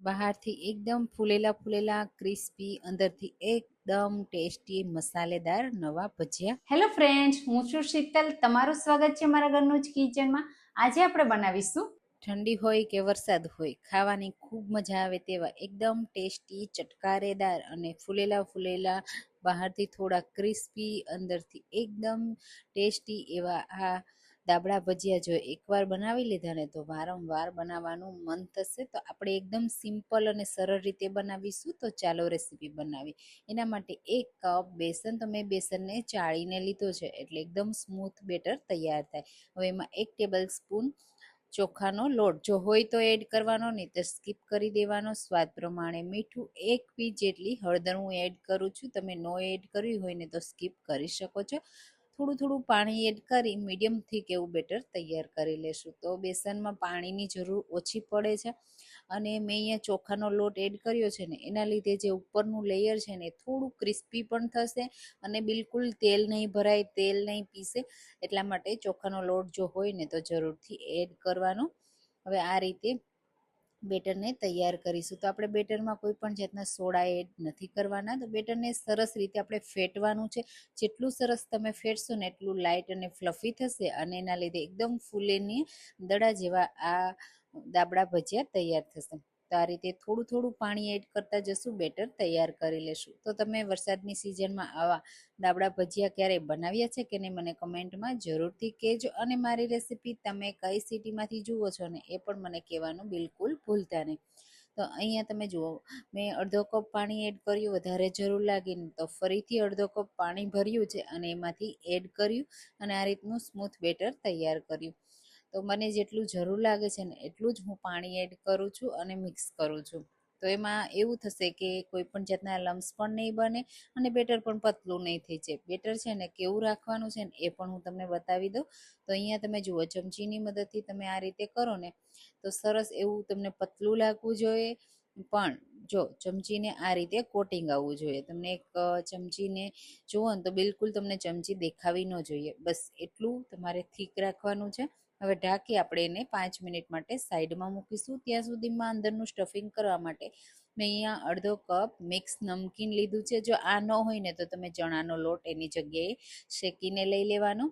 બહારથી એકદમ ફૂલેલા ફૂલેલા ક્રિસ્પી અંદરથી એકદમ ટેસ્ટી મસાલેદાર નવા ભજીયા. હેલો ફ્રેન્ડ્સ હું છું શીતલ. તમારું સ્વાગત છે મારા ઘરનું જ કિચનમાં. આજે આપણે બનાવીશું ઠંડી હોય કે વરસાદ હોય ખાવાની ખૂબ મજા આવે તેવા એકદમ ટેસ્ટી ચટકારેદાર અને ફૂલેલા ફૂલેલા બહારથી થોડા ક્રિસ્પી અંદરથી એકદમ ટેસ્ટી એવા આ દાબડા ભજીયા જો એકવાર બનાવી લીધા ને તો વારંવાર બનાવવાનું મન થશે, તો આપણે એકદમ સિમ્પલ અને સરળ રીતે બનાવીશું, તો ચાલો રેસીપી બનાવી. એના માટે એક કપ બેસન, તો મેં બેસનને ચાળીને લીધો છે, એટલે એકદમ સ્મૂથ બેટર તૈયાર થાય. હવે એમાં એક ટેબલ સ્પૂન ચોખાનો લોટ, જો હોય તો એડ કરવાનો નહીં તો સ્કીપ કરી દેવાનો. સ્વાદ પ્રમાણે મીઠું એક પી જેટલી હળદર હું એડ કરું છું, તમે નો એડ કર્યું હોય ને તો સ્કીપ કરી શકો છો. થોડું થોડું પાણી એડ કરી મીડિયમ થીક એવું બેટર તૈયાર કરી લેશું. તો બેસનમાં પાણીની જરૂર ઓછી પડે છે. અને મેં અહીંયા ચોખાનો લોટ એડ કર્યો છે ને, એના લીધે જે ઉપરનું લેયર છે ને થોડું ક્રિસ્પી પણ થશે અને બિલકુલ તેલ નહીં ભરાય, તેલ નહીં પીસે. એટલા માટે ચોખાનો લોટ જો હોય ને તો જરૂરથી એડ કરવાનો. હવે આ રીતે બેટરને તૈયાર કરીશું. તો આપણે બેટરમાં કોઈ પણ જાતના સોડા એડ નથી કરવાના. તો બેટરને સરસ રીતે આપણે ફેટવાનું છે. જેટલું સરસ તમે ફેટશો ને એટલું લાઇટ અને ફ્લફી થશે અને એના લીધે એકદમ ફૂલેની દડા જેવા આ દાબડા ભજીયા તૈયાર થશે. તો આ રીતે થોડું થોડું પાણી એડ કરતા જશું બેટર તૈયાર કરી લેશું. તો તમે વરસાદની સિઝનમાં આવા દાબડા ભજીયા ક્યારેય બનાવ્યા છે કે નહીં મને કમેન્ટમાં જરૂરથી કહેજો. અને મારી રેસીપી તમે કઈ સિટીમાંથી જુઓ છો ને એ પણ મને કહેવાનું બિલકુલ ભૂલતા નહીં. તો અહીંયા તમે જુઓ, મેં અડધો કપ પાણી એડ કર્યું, વધારે જરૂર લાગીને તો ફરીથી અડધો કપ પાણી ભર્યું છે અને એમાંથી એડ કર્યું અને આ રીતનું સ્મૂથ બેટર તૈયાર કર્યું. તો મને જેટલું જરૂર લાગે છે ને એટલું જ હું પાણી એડ કરું છું અને મિક્સ કરું છું. તો એમાં એવું થશે કે કોઈ પણ જાતના લમ્સ પણ નહીં બને અને બેટર પણ પતલું નહીં થઈ જાય. બેટર છે ને કેવું રાખવાનું છે ને એ પણ હું તમને બતાવી દઉં. તો અહીંયા તમે જુઓ ચમચીની મદદથી તમે આ રીતે કરો ને તો સરસ એવું તમને પતલું લાગવું જોઈએ. પણ જો ચમચીને આ રીતે કોટિંગ આવવું જોઈએ. તમને એક ચમચીને જુઓ ને તો બિલકુલ તમને ચમચી દેખાવી ન જોઈએ. બસ એટલું તમારે થીક રાખવાનું છે. હવે ઢાંકી આપણે એને પાંચ મિનિટ માટે સાઈડમાં મૂકીશું. ત્યાં સુધીમાં અંદરનું સ્ટફિંગ કરવા માટે મેં અહીંયા અડધો કપ મિક્સ નમકીન લીધું છે. જો આ ન હોય ને તો તમે ચણાનો લોટ એની જગ્યાએ શેકીને લઈ લેવાનો.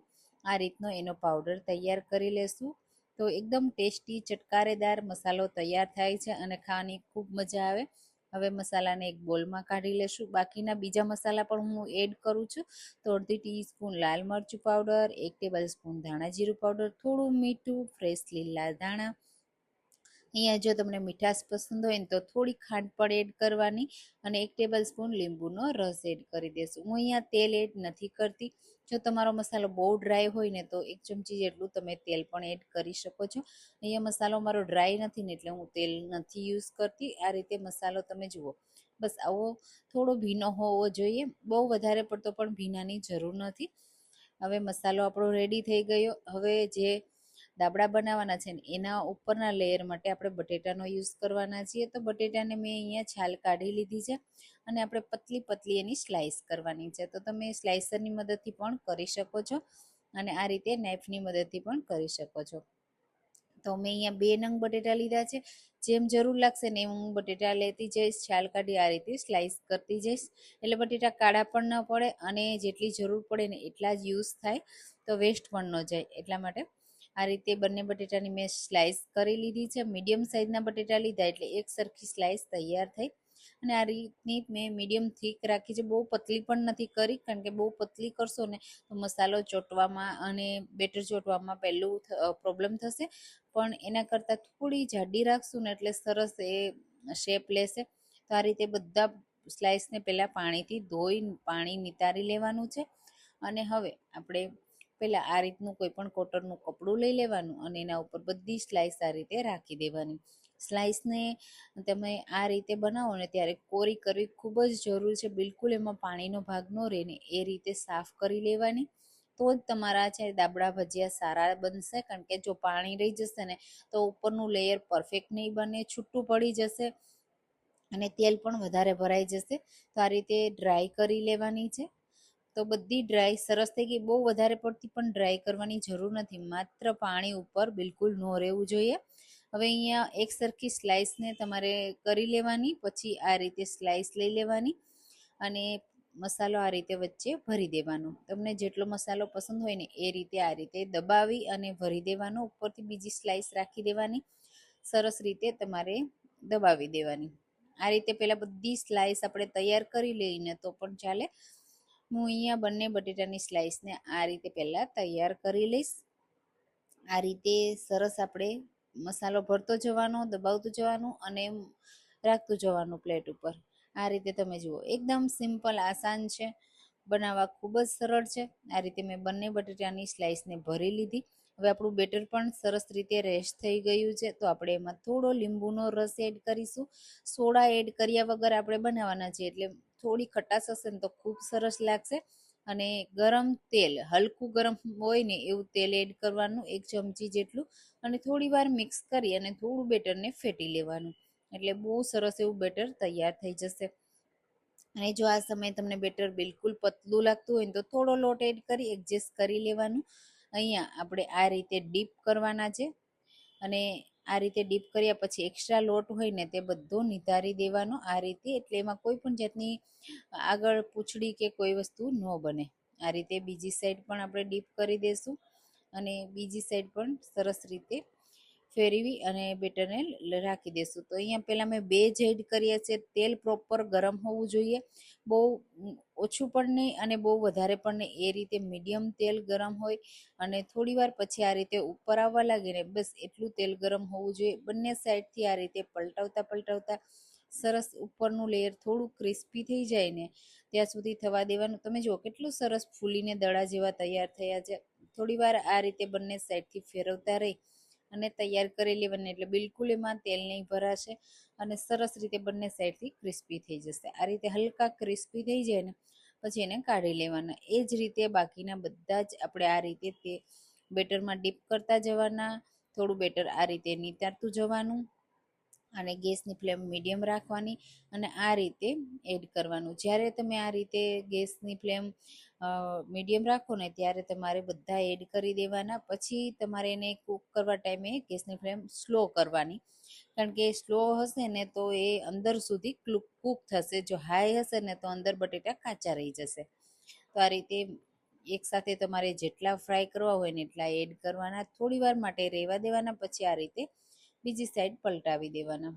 આ રીતનો એનો પાવડર તૈયાર કરી લેશું. તો એકદમ ટેસ્ટી ચટકારેદાર મસાલો તૈયાર થાય છે અને ખાવાની ખૂબ મજા આવે. હવે મસાલાને એક બોલમાં કાઢી લેશું. બાકીના બીજા મસાલા પણ હું એડ કરું છું. તો અડધી ટીસ્પૂન લાલ મરચું પાવડર, એક ટેબલ સ્પૂન ધાણા જીરું પાવડર, થોડું મીઠું, ફ્રેશ લીલા ધાણા અહીંયા જો તમને મીઠાશ પસંદ હોય ને તો થોડી ખાંડ પણ એડ કરવાની અને એક ટેબલ સ્પૂન લીંબુનો રસ એડ કરી દેશું. હું અહીંયા તેલ એડ નથી કરતી. જો તમારો મસાલો બહુ ડ્રાય હોય ને તો એક ચમચી જેટલું તમે તેલ પણ એડ કરી શકો છો. અહીંયા મસાલો મારો ડ્રાય નથી ને એટલે હું તેલ નથી યુઝ કરતી. આ રીતે મસાલો તમે જુઓ. બસ આવો થોડો ભીનો હોવો જોઈએ. બહુ વધારે પડતો પણ ભીનાની જરૂર નથી. હવે મસાલો આપણો રેડી થઈ ગયો. હવે જે દાબડા બનાવવાના છે ને એના ઉપરના લેયર માટે આપણે બટેટાનો યુઝ કરવાના છીએ. તો બટેટાને મેં અહીંયા છાલ કાઢી લીધી છે અને આપણે પતલી પતલી એની સ્લાઇસ કરવાની છે. તો તમે સ્લાઇસરની મદદથી પણ કરી શકો છો અને આ રીતે નાઇફની મદદથી પણ કરી શકો છો. તો મેં અહીંયા બે નંગ બટેટા લીધા છે. જેમ જરૂર લાગશે ને એમ હું બટેટા લેતી જઈશ, છાલ કાઢી આ રીતે સ્લાઇસ કરતી જઈશ. એટલે બટેટા કાળા પણ ન પડે અને જેટલી જરૂર પડે ને એટલા જ યુઝ થાય. તો વેસ્ટ પણ ન જાય. એટલા માટે આ રીતે બંને બટેટાની મેં સ્લાઇસ કરી લીધી છે. મીડિયમ સાઇઝના બટેટા લીધા એટલે એક સરખી સ્લાઇસ તૈયાર થઈ. અને આ રીતની મેં મીડિયમ થીક રાખી છે. બહુ પતલી પણ નથી કરી, કારણ કે બહુ પતલી કરશો ને તો મસાલો ચોંટવામાં અને બેટર ચોંટવામાં પહેલું પ્રોબ્લેમ થશે. પણ એના કરતાં થોડી જાડી રાખશું ને એટલે સરસ એ શેપ લેશે. તો આ રીતે બધા સ્લાઇસને પહેલાં પાણીથી ધોઈ, પાણી નિતારી લેવાનું છે. અને હવે આપણે પહેલાં આ રીતનું કોઈ પણ કોટનનું કપડું લઈ લેવાનું અને એના ઉપર બધી સ્લાઇસ આ રીતે રાખી દેવાની. સ્લાઇસને તમે આ રીતે બનાવો ને ત્યારે કોરી કરવી ખૂબ જ જરૂરી છે. બિલકુલ એમાં પાણીનો ભાગ ન રહે ને એ રીતે સાફ કરી લેવાની. તો જ તમારા છે દાબડા ભજીયા સારા બનશે. કારણ કે જો પાણી રહી જશે ને તો ઉપરનું લેયર પરફેક્ટ નહીં બને, છૂટું પડી જશે અને તેલ પણ વધારે ભરાઈ જશે. તો આ રીતે ડ્રાય કરી લેવાની છે. તો બધી ડ્રાય સરસ થઈ ગઈ. બહુ વધારે પડતી પણ ડ્રાય કરવાની જરૂર નથી. માત્ર પાણી ઉપર બિલકુલ ન રહેવું જોઈએ. હવે અહીંયા એક સરખી સ્લાઇસને તમારે કરી લેવાની, પછી આ રીતે સ્લાઇસ લઈ લેવાની અને મસાલો આ રીતે વચ્ચે ભરી દેવાનો. તમને જેટલો મસાલો પસંદ હોય ને એ રીતે આ રીતે દબાવી અને ભરી દેવાનો. ઉપરથી બીજી સ્લાઇસ રાખી દેવાની. સરસ રીતે તમારે દબાવી દેવાની. આ રીતે પહેલાં બધી સ્લાઇસ આપણે તૈયાર કરી લઈને તો પણ ચાલે. હું અહીંયા બંને બટેટાની સ્લાઇસને આ રીતે પહેલાં તૈયાર કરી લઈશ. આ રીતે સરસ આપણે મસાલો ભરતો જવાનો, દબાવતું જવાનું અને રાખતું જવાનું પ્લેટ ઉપર. આ રીતે તમે જુઓ, એકદમ સિમ્પલ આસાન છે. બનાવવા ખૂબ જ સરળ છે. આ રીતે મેં બંને બટેટાની સ્લાઇસને ભરી લીધી. હવે આપણું બેટર પણ સરસ રીતે રેશ થઈ ગયું છે. તો આપણે એમાં થોડો લીંબુનો રસ એડ કરીશું. સોડા એડ કર્યા વગર આપણે બનાવવાના છે એટલે થોડી ખટાશ હશે ને તો ખૂબ સરસ લાગશે. અને ગરમ તેલ, હલકું ગરમ હોય ને એવું તેલ એડ કરવાનું એક ચમચી જેટલું અને થોડી વાર મિક્સ કરી અને થોડું બેટરને ફેટી લેવાનું. એટલે બહુ સરસ એવું બેટર તૈયાર થઈ જશે. અને જો આ સમયે તમને બેટર બિલકુલ પતલું લાગતું હોય ને તો થોડો લોટ એડ કરી એડજસ્ટ કરી લેવાનું. અહીંયા આપણે આ રીતે ડીપ કરવાના છે. અને આ રીતે ડીપ કર્યા પછી એક્સ્ટ્રા લોટ હોય ને તે બધો નિધારી દેવાનો આ રીતે, એટલે એમાં કોઈ પણ જાતની આગળ પૂંછડી કે કોઈ વસ્તુ ન બને. આ રીતે બીજી સાઈડ પણ આપણે ડીપ કરી દઈશું અને બીજી સાઈડ પણ સરસ રીતે ફેરવી અને બેટરને રાખી દઈશું તો અહીંયા પહેલાં મેં બે જ એડ કર્યા છે. તેલ પ્રોપર ગરમ હોવું જોઈએ. બહુ ઓછું પણ નહીં અને બહુ વધારે પણ નહીં. એ રીતે મીડિયમ તેલ ગરમ હોય અને થોડી વાર પછી આ રીતે ઉપર આવવા લાગે ને બસ એટલું તેલ ગરમ હોવું જોઈએ. બંને સાઈડથી આ રીતે પલટાવતા પલટાવતા સરસ ઉપરનું લેયર થોડું ક્રિસ્પી થઈ જાય ને ત્યાં સુધી થવા દેવાનું. તમે જુઓ કેટલું સરસ ફૂલીને દડા જેવા તૈયાર થયા છે. થોડી વાર આ રીતે બંને સાઈડથી ફેરવતા રહી. અને તૈયાર કરી લેવાની એટલે બિલકુલ એમાં તેલ નહીં ભરાશે અને સરસ રીતે બંને સાઈડથી ક્રિસ્પી થઈ જશે. આ રીતે હલકા ક્રિસ્પી થઈ જાય ને, પછી એને કાઢી લેવાના. એ જ રીતે બાકીના બધા જ આપણે આ રીતે તે બેટરમાં ડીપ કરતા જવાના, થોડું બેટર આ રીતે નિતારતું જવાનું અને ગેસની ફ્લેમ મીડિયમ રાખવાની અને આ રીતે એડ કરવાનું. જ્યારે તમે આ રીતે ગેસની ફ્લેમ મીડિયમ રાખો ને ત્યારે તમારે બધા એડ કરી દેવાના. પછી તમારે એને કૂક કરવા ટાઈમે ગેસની ફ્લેમ સ્લો કરવાની. કારણ કે સ્લો હશે ને તો એ અંદર સુધી કૂક થશે. જો હાઈ હશે ને તો અંદર બટેટા કાચા રહી જશે. તો આ રીતે એકસાથે તમારે જેટલા ફ્રાય કરવા હોય ને એટલા એડ કરવાના. થોડી વાર માટે રહેવા દેવાના. પછી આ રીતે બીજી સાઈડ પલટાવી દેવાના.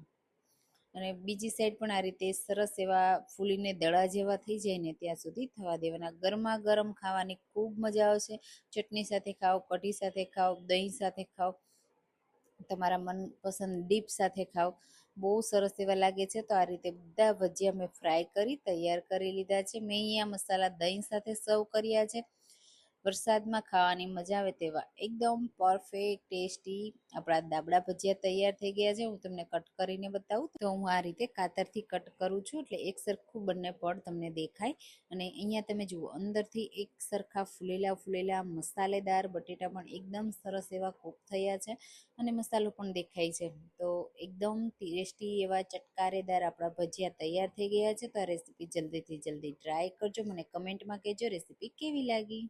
અને બીજી સાઈડ પણ આ રીતે સરસ એવા ફૂલીને દડા જેવા થઈ જાય ને ત્યાં સુધી થવા દેવાના. ગરમા ગરમ ખાવાની ખૂબ મજા આવશે. ચટણી સાથે ખાઓ, કઢી સાથે ખાઓ, દહીં સાથે ખાઓ, તમારા મનપસંદ ડીપ સાથે ખાઓ. બહુ સરસ એવા લાગે છે. તો આ રીતે બધા ભજીયા મેં ફ્રાય કરી, તૈયાર કરી લીધા છે. મેં અહીંયા મસાલા દહીં સાથે સર્વ કર્યા છે. વરસાદમાં ખાવાની મજા આવે તેવા એકદમ પરફેક્ટ ટેસ્ટી આપણા દાબડા ભજીયા તૈયાર થઈ ગયા છે. હું તમને કટ કરીને બતાવું તો હું આ રીતે કાતરથી કટ કરું છું એટલે એક સરખું બંને પડ તમને દેખાય. અને અહીંયા તમે જુઓ, અંદરથી એક સરખા ફૂલેલા ફૂલેલા મસાલેદાર બટેટા પણ એકદમ સરસ એવા કૂક થયા છે અને મસાલો પણ દેખાય છે. તો એકદમ ટેસ્ટી એવા ચટકારેદાર આપણા ભજીયા તૈયાર થઈ ગયા છે તો આ રેસીપી જલ્દીથી જલ્દી ટ્રાય કરજો. મને કમેન્ટમાં કહેજો રેસીપી કેવી લાગી?